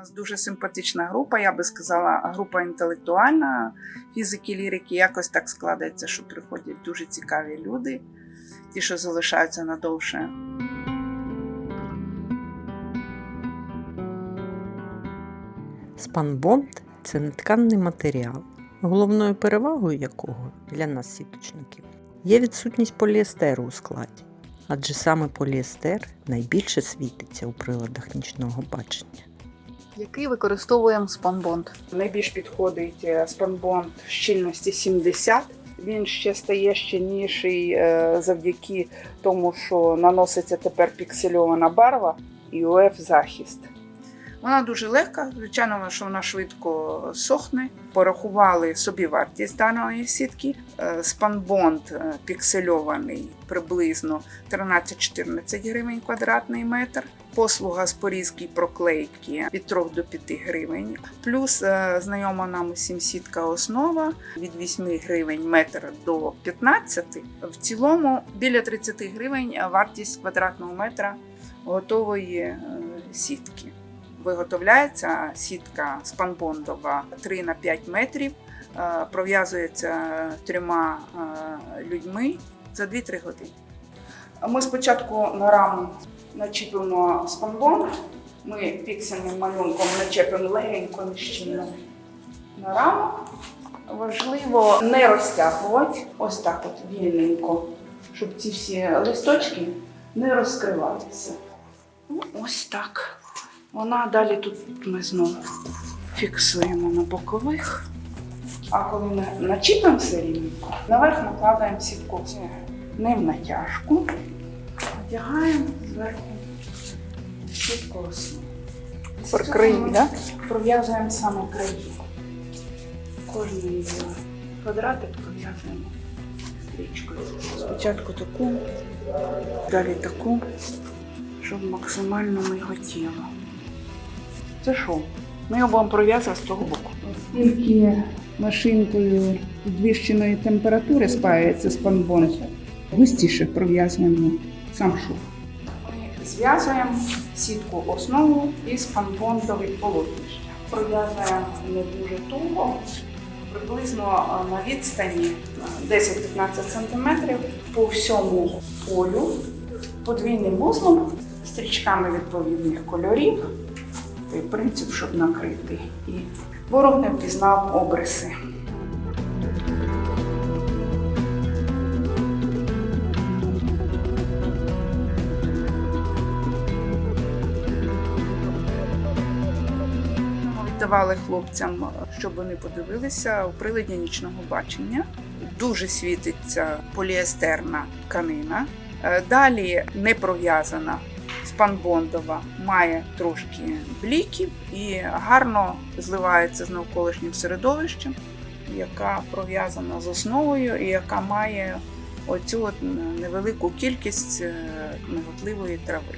нас дуже симпатична група, я би сказала, група інтелектуальна фізики, лірики. Якось так складається, що приходять дуже цікаві люди, ті, що залишаються надовше. Спанбонд це нетканний матеріал, головною перевагою якого для нас сіточників є відсутність поліестеру у складі, адже саме поліестер найбільше світиться у приладах нічного бачення. Який використовуємо спанбонд? Найбільш підходить е, спанбонд щільності 70. Він ще стає щільніший е, завдяки тому, що наноситься тепер піксельована барва і УФ захист. Вона дуже легка, звичайно, що вона швидко сохне. Порахували собі вартість даної сітки. Е, Спанбонд е, піксельований приблизно 13-14 гривень квадратний метр. Послуга з порізки проклейки від 3 до 5 гривень. Плюс е, знайома нам усім сітка основа від 8 гривень метр до 15. В цілому біля 30 гривень вартість квадратного метра готової сітки. Виготовляється сітка спанбондова 3 на 5 метрів, е, пров'язується трьома е, людьми за 2-3 години. Ми спочатку на раму начіпимо спанбонд. Ми піксельним малюнком начепимо легенько нещільно на раму. Важливо не розтягувати ось так от вільненько, щоб ці всі листочки не розкривалися. Ну, ось так. Вона далі тут ми знову фіксуємо на бокових. А коли ми начіпимо все рівненько, наверх накладаємо сітку. Не в натяжку. Одягаємо зверху сітку основу. Про краї, да? Пров'язуємо саме краї. Кожний квадратик пров'язуємо стрічкою. Спочатку таку, далі таку, щоб максимально миготіло. Це що? Ми його будемо пров'язувати з того боку. Оскільки машинкою підвищеної температури спаюється спанбонд, густіше пров'язуємо сам шов. Ми зв'язуємо сітку основу і спанбондовий полотнище. Пров'язуємо не дуже туго, приблизно на відстані е, 10-15 см по всьому полю подвійним вузлом, стрічками відповідних кольорів. Той принцип, щоб накрити. І ворог не впізнав обриси. Ми віддавали хлопцям, щоб вони подивилися у приладі нічного бачення. Дуже світиться поліестерна тканина. Е, Далі не пров'язана спанбондова, має трошки бліків і гарно зливається з навколишнім середовищем, яка пров'язана з основою і яка має оцю от невелику кількість е, миготливої трави.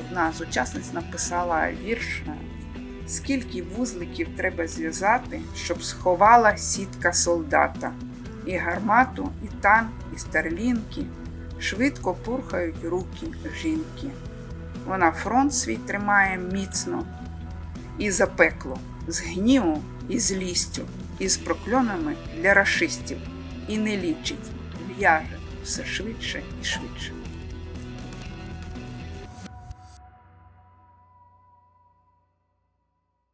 Одна з учасниць написала вірш, е, скільки вузликів треба зв'язати, щоб сховала сітка солдата, і гармату, і танк, і старлінки, швидко пурхають руки жінки. Вона фронт свій тримає міцно і запекло, з гніву і злістю, і з прокльонами для рашистів, і не лічить, в'яже все швидше і швидше.